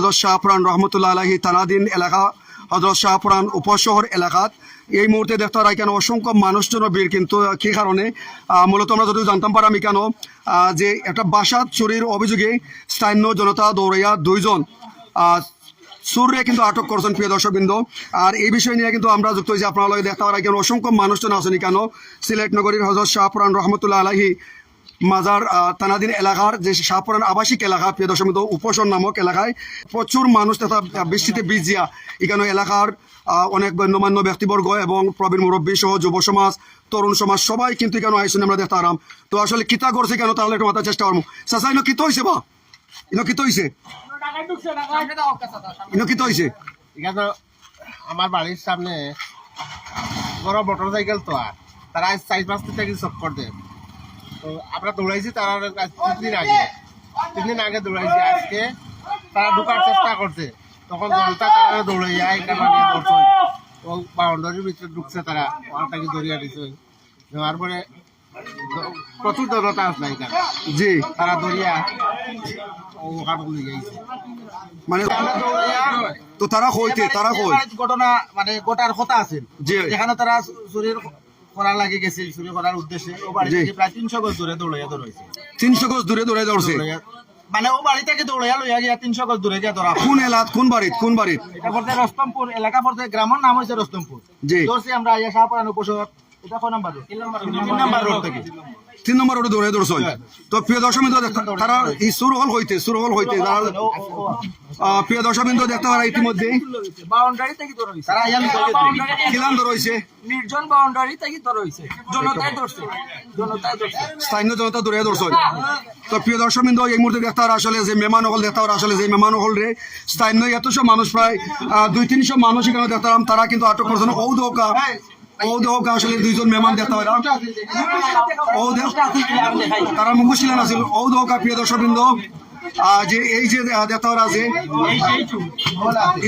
হজরত শাহপুরান রহমতুল্লাহ আলহী তানাদিন এলাকা, হজরত শাহপুরান উপশহর এলাকাত এই মুহূর্তে দেখতে পারা কেন অসংখ্য মানুষজন ভিড়, কিন্তু কী কারণে? মূলত আমরা যদিও জানতাম পারাম কেন যে একটা বাসাত চুরির অভিযোগে স্থানীয় জনতা দৌড়াইয়া দুইজন সুরে কিন্তু আটক করছেন প্রিয় দর্শকবৃন্দ। আর এই বিষয় নিয়ে কিন্তু আমরা যুক্ত হয়েছি। আপনারা দেখতে পারা কেন অসংখ্য মানুষজন আসেনি কেন? সিলেট নগরীর হজরত শাহপুরান রহমতুল্লাহ আলহী মাজার তানাদিন এলাকার যে শাহপুরান আবাসিক এলাকা, প্রিয় দর্শক উপসন নামক এলাকায় প্রচুর মানুষ তথা বৃষ্টিতে বিজিয়া এখানে এলাকার অনেক গণ্যমান্য ব্যক্তিবর্গ এবং প্রবীণ মুরব্বী সহ যুব সমাজ, তরুণ সমাজ, সবাই কিন্তু কেন আইসুন আমরা দেখতে আরাম। তো আসলে কিতা করছে কেন তাহলে একটু মাথার চেষ্টা করব। চাচা, ইনো কিতো হয়েছে বা? ইনো কিতো হয়েছে ইনো কিতো হয়েছে এখানে আমার বাড়ির সামনে বড় মোটর সাইকেল তো আর। তারা দিন থেকে চক্কর দেয়। তো আমরা দৌড়াইছি তারা তিন আগে। তিন দিন আগে দৌড়াইছি আজকে তারা ঢুকার চেষ্টা করছে। তখন জনতা তারা ধরছে। ও বাউন্ডারির ভিতরে ঢুকছে তারা ওয়ালটাকে দরিয়া দিছে। নেওয়ার পরে প্রচুর জনতা আসলে এখানে। জি। তারা দরিয়া মানে তো তারা হইতে তারা কই? ঘটনা মানে গোটার কথা আছে। যেখানে তারা চুরির করার লাগে গেছে চুরি করার উদ্দেশ্যে। ও বাড়ি। থেকে প্রায় তিনশো গজ দূরে দৌড়াইয়া দৌড়াইছে। তিনশো গজ দূরে দৌড়ে দৌড়ছে মানে ও বাড়ি থেকে দৌড়াইয়া লইয়া গিয়া তিনশো গজ দূরে গিয়া ধরা কোন এলাত কোন বাড়িত কোন বাড়িত? এটা পড়তে রস্তমপুর এলাকা পড়তে গ্রামের নাম হয়েছে রস্তমপুর। জি। ধরছি আমরা আইয়া শাহপুরান উপশহর। এটা কয় নাম্বার রোড? তিন নাম্বার রোড। থেকে। তিন নম্বর রোডে। দৌড়ে দৌড়ছ তো প্রিয় দর্শক তারা এই সুর হল হইতে সুর হল হইতে তারা প্রিয় দেখতে পারা ইতিমধ্যে বাউন্ডারি থেকে তারা কিলান নির্জন বাউন্ডারি থেকে স্থানীয় জনতা দৌড়ে দৌড়ছ তো প্রিয় দর্শক বিন্দু এই মুহূর্তে দেখতে পারা আসলে যে মেহমান হল দেখতে পারা আসলে যে মেহমান হল রে। স্থানীয় এতশো মানুষ প্রায় দুই তিনশো মানুষ এখানে দেখতাম তারা কিন্তু আটক করছেন। ঔ ঔ দৌকা আসলে দুইজন মেহমান দেখতে পারা ও দেখ তারা মুখশিলান আছিল ঔ দৌকা প্রিয় দর্শক বিন্দু আহ, যে এই যে পারা যে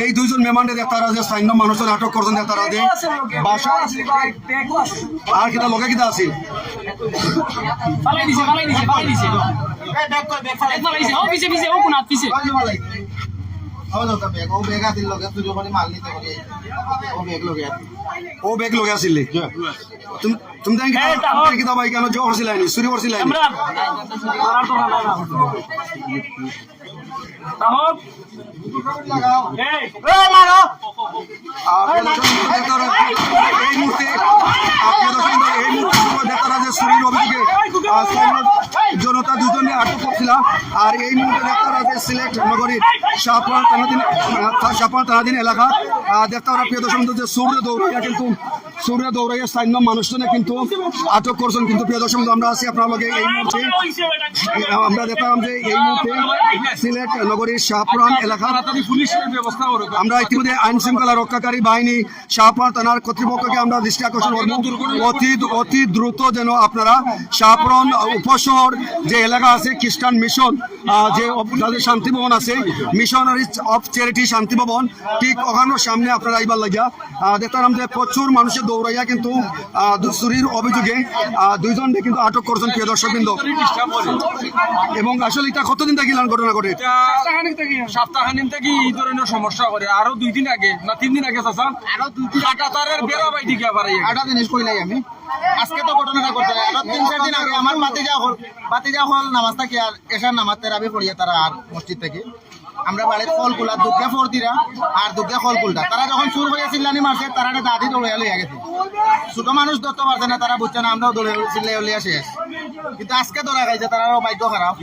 এই দুইজন মেহমানকে দেখতে পারা যে স্থানীয় মানুষজন আটক করছেন পারা যে বাসা আর কিতা লগে কিতা আছিল? ফালাই দিছে ফালাই দিছে ফালাই দিছে। ও ব্যাগ ব্যাগ আছিল লগে চুরি করে মাল নিতে করে ও ব্যাগ লগে ও বেগ লগে আছিলে তুমি তুমি কিতা কিতা ভাই কেন জো করছিলাই নি চুরি করছিলাই নি আমরা আর তো ভালো না তাহলে এই পারা- এই মুহূর্তে সঙ্গে এই মুহূর্তে যে অভিযোগে জনতা দুজনে আটক করছিল আর এই মুহূর্তে পারা সিলেট নগরীর শাহপুর তারাদিন শাহপুর তারাদিন এলাকা। দেখতে পারা প্রিয় দর্শক যে সূর্য দৌড় কিন্তু সূর্য দৌড়াইয়া স্থানীয় মানুষজনে কিন্তু আটক করছেন। কিন্তু প্রিয় দর্শক, আমরা আছি আপনার এই মুহূর্তে। আমরা দেখলাম যে এই মুহূর্তে সিলেট নগরীর শাহপুরান এলাকা। আমরা ইতিমধ্যে আইন শৃঙ্খলা রক্ষাকারী বাহিনী শাহপুরান থানার কর্তৃপক্ষকে আমরা দৃষ্টি আকর্ষণ করব। অতি অতি দ্রুত যেন আপনারা শাহপুরান উপশহর যে এলাকা আছে, খ্রিস্টান মিশন যে তাদের শান্তি ভবন আছে মিশনারি অফ চ্যারিটি শান্তি ভবন, ঠিক ওখানোর সামনে আপনারা এইবার লাগিয়া দেখতাম যে প্রচুর মানুষের দৌড়াইয়া কিন্তু চুরির অভিযোগে দুইজনকে কিন্তু আটক করছেন প্রিয় দর্শকবৃন্দ। এবং আসলে এটা কতদিন থেকে ঘটনা ঘটে? সপ্তাহানিম থেকে এই ধরনের সমস্যা করে আরও দুই দিন আগে না তিন দিন আগে চাচা। আরও দুই কাটা তারের বেড়া বাই দিকে আবার এই আটা জিনিস কইলাই আমি? আজকে তো ঘটনাটা করতে আরও তিন চার দিন আগে আমার বাতিজা হল বাতিজা হল নামাজটা কি আর এসার নামাজ তেরাবি পড়িয়া তারা আর মসজিদ থেকে। আমরা বাড়ির ফল কুলা দুর্গা ফরদিরা আর দুর্গা ফল কুলটা তারা যখন সুর হয়ে চিল্লানি মারছে তারা দাদি দৌড়ে লইয়া গেছে। ছোট মানুষ ধরতে পারছে না তারা বুঝছে না আমরাও দৌড়ে চিল্লাই উলিয়া শেষ। কিন্তু আজকে ধরা খাইছে তারা ভাগ্য খারাপ।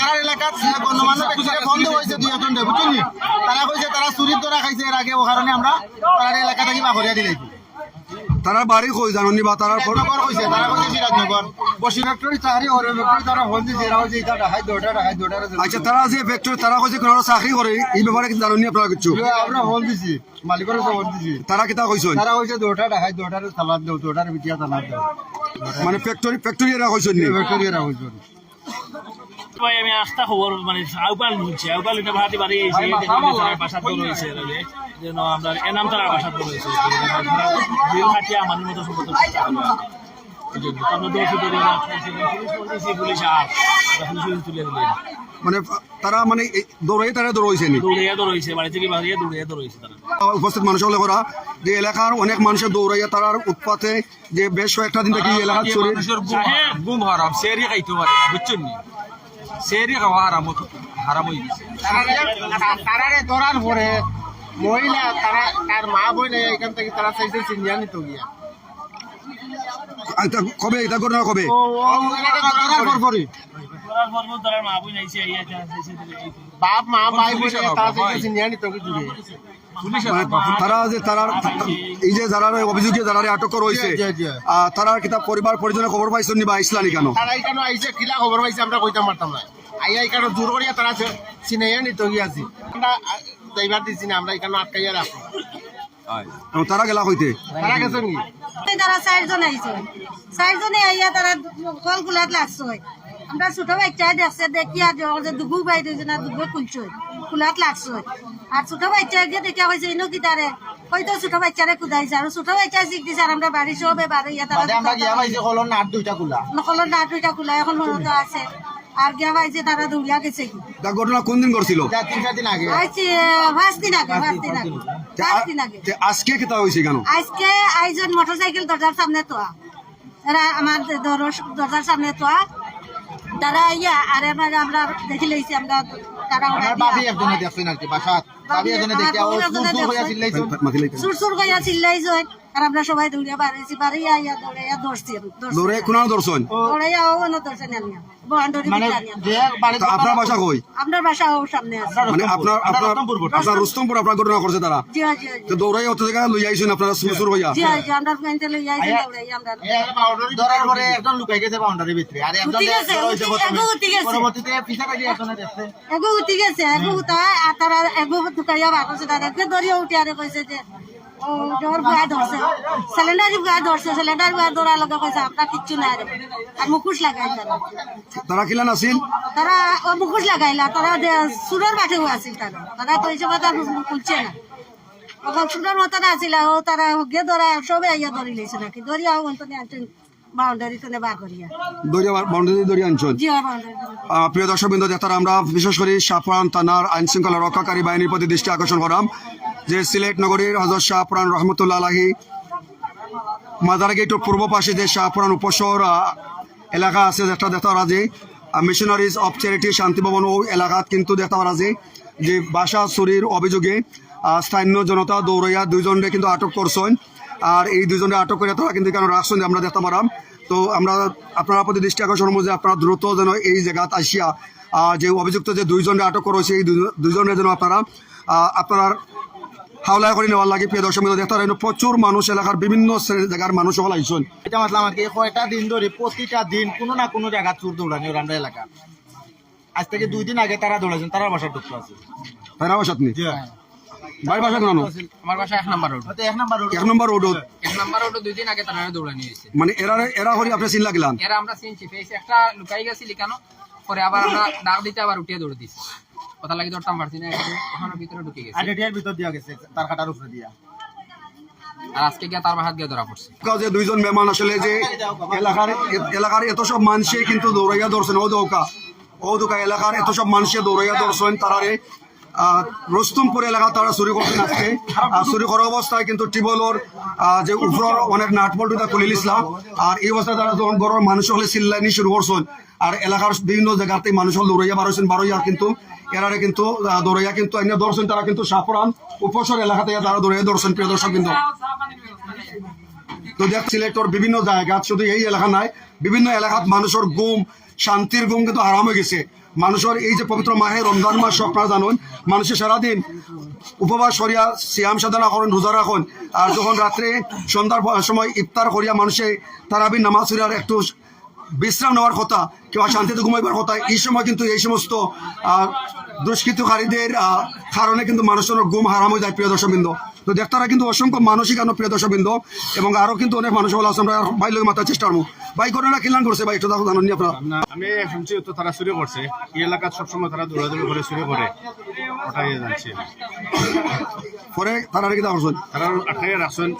তারা এলাকাত- বন্ধ হয়েছে দুই একজন নি? তারা কইছে তারা চুরির ধরা খাইছে এর আগে ও কারণে আমরা তারা এলাকা থেকে বাহরিয়া দিলাই তারা বাড়ি কই জানি বা তারা নগর কইছে তারা কইছে সিরাজনগর। বসি ফ্যাক্টরি তাহারি ওর ফ্যাক্টরি তারা ফোন দিছে এরা হইছে এটা হাই দোটা হাই দোটা আচ্ছা তারা যে ফ্যাক্টরি তারা কইছে কোন চাকরি করে এই ব্যাপারে কিন্তু জানি আপনারা কিছু? আমরা ফোন দিছি মালিকের ফোন দিছি। তারা কিতা কইছেন তারা কইছে দোটা হাই দোটার সালাদ দেও দোটার বিটিয়া তালাদ দেও। মানে ফ্যাক্টরি ফ্যাক্টরি এরা কইছেন নি? ফ্যাক্টরি এরা কইছে ভাই আমি আস্থা খবর মানে আউপাল নিচ্ছি আউপাল এটা ভাড়াতে বাড়ি এসে বাসা তো রয়েছে যেন আমরা এনাম তারা বাসা তো রয়েছে বিল খাটিয়া মানুষ মতো দিলেন। মানে তারা মানে এই দৌড়াই তারা দৌড়াইছে উপস্থিত মানুষ হলে করা যে এলাকার অনেক মানুষের দৌড়াইয়া তারার উৎপাতে যে বেশ কয়েকটা দিন থেকে এলাকা মানুষের গুম হারাম সেরি খাইতে পারে বুঝছেন নি? সেরি খাওয়া হারাম হারাম হয়ে গেছে। তারারে ধরার পরে মহিলা তারা তার মা বোন এখান থেকে তারা চাইছে চিনিয়া নিত গিয়া এটা কবে? এটা কবে আইয়া চাইছে এই বাপ মা ভাই বোন তারা। চাইছে চিনিয়া নিত মানে তারা যে তারা এই যে যারা অভিযোগে যারা আটক জি। তারা কিতা পরিবার পরিজনের খবর পাইছেন নি বা ইসলানি কেন? তারা এখানে আইছে কিলা খবর পাইছে আমরা কইতাম পারতাম না। আইয়া এখানে জোর করিয়া তারা চিনাইয়া নিত গিয়াছি আমরা যাইবার দিছি না আমরা এখানে আটকাইয়া রাখি এবং তারা গেলা হইতে? তারা গেছে নি? তারা চারজন আইছে। চারজনে আইয়া তারা কল গুলাত লাগছে আমরা ছোট বাচ্চা দেখছে দেখিয়া যে দুবু বাইরে না দুবু খুলছে কুলাত লাগছে। আর ছোট বাচ্চা গিয়ে দেখিয়া হয়েছে ইনো কি তারে হয়তো ছোট বাচ্চারে কুদাইছে আর ছোট বাচ্চা শিখ দিছে আর আমরা বাড়ি সবে বাড়ি ইয়া তারা হলো না দুইটা কুলা নকলের না দুইটা কুলা এখন মনত আছে। আর গিয়া পাইছে তারা দৌড়িয়া গেছে। তা ঘটনা কোন দিন করছিল তিন চার দিন আগে। আইছে পাঁচ দিন আগে পাঁচ দিন আগে পাঁচ দিন আগে। আজকে কিতা হয়েছে কেন আজকে আইজন মোটরসাইকেল দরজার সামনে এরা আমার দর- দরজার সামনে তোয়া তারা ইয়া আর এবার আমরা দেখি লইছি আমরা তারা ওরা আমার বাবি একজনে দেখছেন আর কি বাসাত আর আমরা সবাই দৌড়িয়া বাড়াইছি বাড়িয়া ইয়া দৌড়াইয়া ধরছি ধরছি। দৌড়ে কোনার দর্শন দৌড়াইয়া ও না ধরছেন আমি বহান্ডরি মানে বিটানি যে বাড়ি তা আপনার বাসা কই? আপনার বাসা ও সামনে আছে। মানে আপনার আপনার আপনার রুস্তমপুর আপনার ঘটনা করছে তারা? জি জি তো দৌড়াই অত জায়গা লই আইছেন আপনারা সুসুর হইয়া জি জি আমরা ফ্রেন্ডে লইয়া আইছি দৌড়াইয়া আমরা ধরার পরে একজন লুকাই গেছে বাউন্ডারির ভিতরে। আর একজন উঠি গেছে, হইছে উঠি- এগো উঠি গেছে। পরবর্তীতে পিছা কাটি একজনে দেখছে। এগো উঠি গেছে এগো উঠায় আর তারা এগো ঢুকাইয়া বার করছে একে ধরিয়া উঠি কইছে যে ও ডোর বুয়া ধরছে সিলিন্ডার বুয়া ধরছে সিলিন্ডার বুয়া ধরার লগে কইছে আমরা কিচ্ছু নাই রে আর মুখোশ লাগাই তারা তারা কিলান আছিল তারা ও মুখোশ লাগাইলা। তারা সুরের মাঠে আছিল তারা তারা তো হিসেবে তার খুলছে না। ওখান সুরের মতো আছিল ও তারা গিয়ে ধরা সবে আইয়া ধরি লইছে নাকি ধরিয়া ও অন্তনে আনছেন বাউন্ডারি তুলে বার করিয়া। দরিয়া বাউন্ডারি দরিয়া অঞ্চল। জি বাউন্ডারি প্রিয় দর্শক বিন্দু দেখতারা আমরা বিশেষ করে শাহপুরান থানার আইন শৃঙ্খলা রক্ষাকারী বাহিনীর প্রতি দৃষ্টি আকর্ষণ করাম যে সিলেট নগরীর হজরত শাহপুরান রহমতুল্লাহ আলাহি মাদার গেটের পূর্ব পাশে যে শাহপুরান উপশহর এলাকা আছে যেটা দেখতে পারা যে মিশনারিজ অফ চ্যারিটি শান্তি ভবন ও এলাকাত কিন্তু দেখতে পারা যে যে বাসা চুরির অভিযোগে স্থানীয় জনতা দৌড়াইয়া দুইজনকে কিন্তু আটক করছেন। আর এই দুজনে আটক করে তারা কিন্তু কেন রাখছেন আমরা দেখতে পারাম তো আমরা আপনারা প্রতি দৃষ্টি আকর্ষণ যে আপনারা দ্রুত যেন এই জায়গাত আসিয়া যে অভিযুক্ত যে দুইজনে আটক করেছে এই দুইজনের যেন আপনারা আপনার হাওলা করে নেওয়ার লাগে। প্রিয় দর্শক দেখতে পারেন প্রচুর মানুষ এলাকার বিভিন্ন শ্রেণির জায়গার মানুষ সকল আইসন। এটা মাতলাম আর কি কয়টা দিন ধরে প্রতিটা দিন কোনো না কোনো জায়গা চুর দৌড়ানি রান্ডা এলাকা। আজ থেকে দুই দিন আগে তারা দৌড়াইছেন তারা বাসা ঢুকতে আছে। তারা বাসাত নেই বাড়ি বাসা কেন আমার বাসা এক নাম্বার রোড এক নাম্বার রোড এক নম্বর রোড এক নাম্বার রোড দুই দিন আগে তারা দৌড়ানি হয়েছে মানে এরা এরা হরি আপনি চিল্লা গেলাম এরা আমরা চিনছি ফেস একটা লুকাই গেছিলি কেন? পরে আবার আমরা ডাক দিতে আবার উঠিয়ে দৌড়ে দিছি। কথা লাগি পারছি না ওখানে ভিতরে ঢুকে গেছে। ভিতর দিয়া গেছে তার কাটার উপরে দিয়া। আর আজকে গিয়ে তার হাত গিয়ে ধরা পড়ছে। যে দুইজন মেহমান আসলে যে এলাকার এলাকার এত সব মানুষে কিন্তু দৌড়াইয়া ধরছেন ও দৌকা। ও দৌকা এলাকার এত সব মানুষে দৌড়াইয়া ধরছেন তারারে রুস্তুমপুর এলাকা তারা চুরি করছেন আজকে। চুরি করা অবস্থায় কিন্তু টিবলর যে উপর অনেক নাটবল্টুটা খুলে নিছিলাম আর এই অবস্থায় তারা যখন বড় মানুষ হলে চিল্লাইনি শুরু করছেন। আর এলাকার বিভিন্ন জায়গাতে মানুষ হল দৌড়াইয়া বারোছেন বারোইয়া কিন্তু, এরারে কিন্তু দৌড়াইয়া কিন্তু এনে ধরছেন তারা কিন্তু সাপুরান উপসর এলাকাতে তারা দৌড়াইয়া ধরছেন, প্রিয় দর্শক কিন্তু তো দেখ, সিলেক্টর বিভিন্ন জায়গা, শুধু এই এলাকা নাই, বিভিন্ন এলাকাত মানুষের গুম, শান্তির গুম কিন্তু আরাম হয়ে গেছে। মানুষের এই যে পবিত্র মাহে রমজান মাস আপনারা জানুন। মানুষের সারাদিন উপবাস করিয়া, সিয়াম সাধনা করেন, রোজা রাখুন। আর যখন রাত্রে সন্ধ্যার সময় ইফতার করিয়া মানুষে তারাবি নামাজ পড়িয়ার একটু বিশ্রাম নেওয়ার কথা, কিংবা শান্তিতে ঘুমাইবার কথা, এই সময় কিন্তু এই সমস্ত দুষ্কৃতকারীদের কারণে কিন্তু মানুষের ঘুম হারাম হয়ে যায়, প্রিয় দর্শকবৃন্দ। তো দেখতারা কিন্তু অসংখ্য মানসিক আনো প্রিয় দর্শকবৃন্দ এবং আরও কিন্তু অনেক মানুষ আছে আমরা ভাই লোক মাথার চেষ্টা করব। ভাই ঘটনা কিলান করছে ভাই একটু দেখো জানেন আপনারা। আমি শুনছি তো তারা চুরি করছে এই এলাকার সবসময় তারা দৌড়াদৌড়ি করে চুরি করে ওটাই জানছি। পরে তারা কি করছেন তারা আটকে রাখছেন।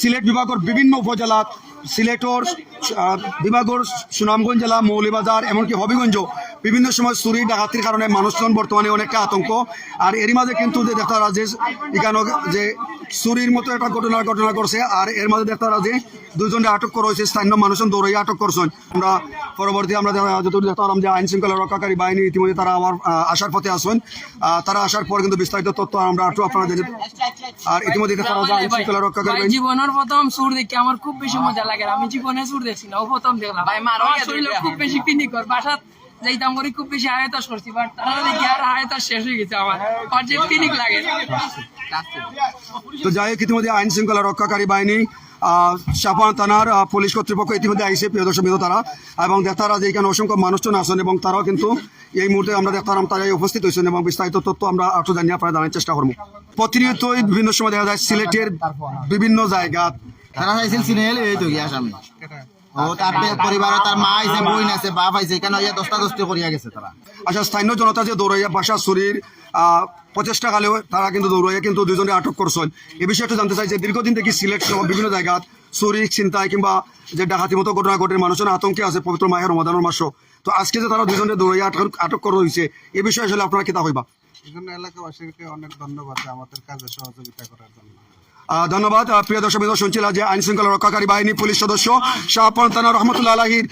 সিলেট বিভাগের বিভিন্ন উপজেলাত সিলেটর বিভাগের সুনামগঞ্জ জেলা মৌলিবাজার এমনকি হবিগঞ্জ বিভিন্ন সময় চুরি ডাকাতির কারণে মানুষজন বর্তমানে অনেকটা আতঙ্ক। আর এর মাঝে কিন্তু যে দেখতারা যে এখানে যে চুরির মতো একটা ঘটনা ঘটনা করছে আর এর মাঝে দেখতারা যে দুজনে আটক করা হয়েছে স্থানীয় মানুষজন দৌড়াইয়া আটক করছেন। আমরা পরবর্তী আমরা যতটুকু দেখতে পারলাম যে আইন শৃঙ্খলা রক্ষাকারী বাহিনী ইতিমধ্যে তারা আবার আহ, আসার পথে আসেন আহ, তারা আসার পর কিন্তু বিস্তারিত তথ্য আমরা একটু আপনারা দেখে আর ইতিমধ্যে তারা যে আইন শৃঙ্খলা রক্ষাকারী বাহিনী জীবনের প্রথম সুর দেখে আমার খুব বেশি মজা লাগে। আমি জীবনে সুর দেখছি না প্রথম দেখলাম। ভাই মার শরীর খুব বেশি পিনিকর। বাসাত যাইতাম করি খুব বেশি আয়তাস করছি বাট তারা দেখি আর আয়তাস শেষ হয়ে গেছে আমার। আর যে পিনিক লাগে। তো যাই হোক ইতিমধ্যে আইন শৃঙ্খলা রক্ষাকারী বাহিনী আহ, থানার পুলিশ কর্তৃপক্ষ ইতিমধ্যে আইসে প্রিয় দর্শক তারা। এবং দেখতারা যে এখানে অসংখ্য মানুষজন আসেন এবং তারাও কিন্তু এই মুহূর্তে আমরা দেখতাম তারা উপস্থিত হয়েছেন এবং বিস্তারিত তথ্য আমরা একটু জানিয়ে আপনারা জানার চেষ্টা করব। প্রতিনিয়তই বিভিন্ন সময় দেখা যায় সিলেটের বিভিন্ন জায়গা। তারা চাইছিল সিনেল এই তো গিয়া সামনে ও তার পে- পরিবারে তার মা আইছে বোন আছে বাপ আইছে কেন ইয়া দশটা দশটি করিয়া গেছে তারা? আচ্ছা স্থানীয় জনতা যে দৌড়াইয়া বাসা চুরির প্রচেষ্টা কালেও তারা কিন্তু দৌড়াইয়া কিন্তু দুজনে আটক করছেন। এই বিষয়ে একটু জানতে চাই যে দীর্ঘদিন থেকে সিলেট সহ বিভিন্ন জায়গাত চুরি চিন্তায় কিংবা যে ডাকাতি মতো ঘটনা ঘটে মানুষজন আতঙ্কে আছে পবিত্র মায়ের রমাদানের মাসও তো আজকে যে তারা দুজনে দৌড়াইয়া আটক আটক করা হয়েছে এই বিষয়ে আসলে আপনারা কিতা হইবা? এই জন্য এলাকাবাসীকে অনেক ধন্যবাদ আমাদের কাজে সহযোগিতা করার জন্য। ধন্যবাদ। প্রিয় দর্শক বিন্দু শুনছিলাম যে আইন শৃঙ্খলা রক্ষাকারী বাহিনী পুলিশ সদস্য শাহপান থানা রহমতুল্লাহ আলাহির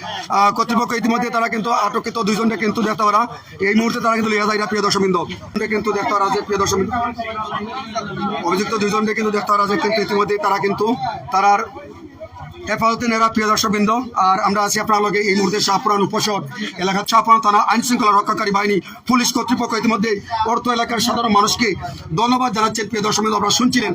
কর্তৃপক্ষ ইতিমধ্যে তারা কিন্তু আটককৃত দুইজনকে কিন্তু দেখতে পারা। এই মুহূর্তে তারা কিন্তু লিয়া যায় প্রিয় দর্শক বিন্দু কিন্তু দেখতে পারা যে, প্রিয় দর্শক অভিযুক্ত দুইজনকে কিন্তু দেখতে পারা যে, কিন্তু ইতিমধ্যে তারা কিন্তু তারার হেফাজতে নেরা, প্রিয় দর্শকবৃন্দ আর আমরা আছি আপনার এই মুহূর্তে শাহপুরান উপশহর এলাকার শাহপুরান থানা আইন শৃঙ্খলা রক্ষাকারী বাহিনী পুলিশ কর্তৃপক্ষ ইতিমধ্যে অর্থ এলাকার সাধারণ মানুষকে ধন্যবাদ জানাচ্ছেন, প্রিয় দর্শকবৃন্দ আপনারা শুনছিলেন।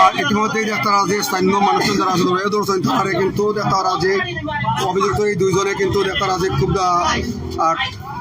আর ইতিমধ্যেই দেখতারা যে স্থানীয় মানুষজন যারা আছে রয়ে ধরছেন তারা কিন্তু দেখতারা যে অভিযুক্ত এই দুইজনে কিন্তু দেখতারা যে খুব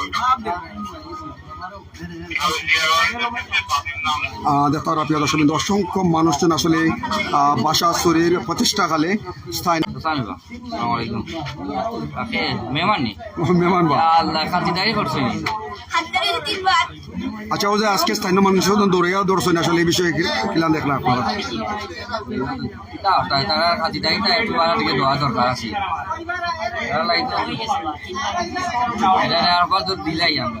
I'm the popular. আহ, দেখতারা প্রিয় দর্শক অসংখ্য মানুষজন আসলে বাসা চুরির প্রচেষ্টাকালে খাতিদারি করছে নি আচ্ছা ও যে আজকে স্থানীয় মানুষজন দৌড়াইয়া দৌড়ছেন আসলে এই বিষয়ে কি- কিলান দেখলাম আপনারা তারা খাতিদারিটা একটু বাড়া থেকে দেওয়া দরকার আছে পর দিলাই আমরা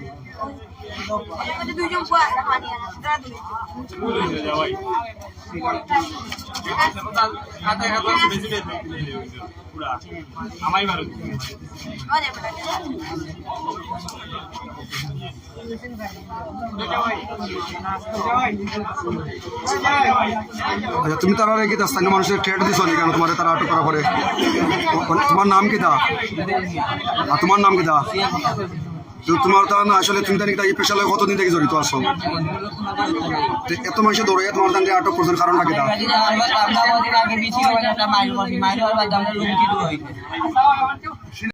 আচ্ছা তুমি তারা রেখে স্থানীয় মানুষের ট্রেড দিছ নি কেন তোমার তারা আটক করা পরে তোমার নাম কি দা? আর তোমার নাম কি দা? তো তোমার তা না আসলে তুমি তারিখ তাকে পেশালয় কতদিন থেকে জড়িত আসো এত মানুষের দৌড়ে তোমার তাকে আটক করছেন কারণটা কি দা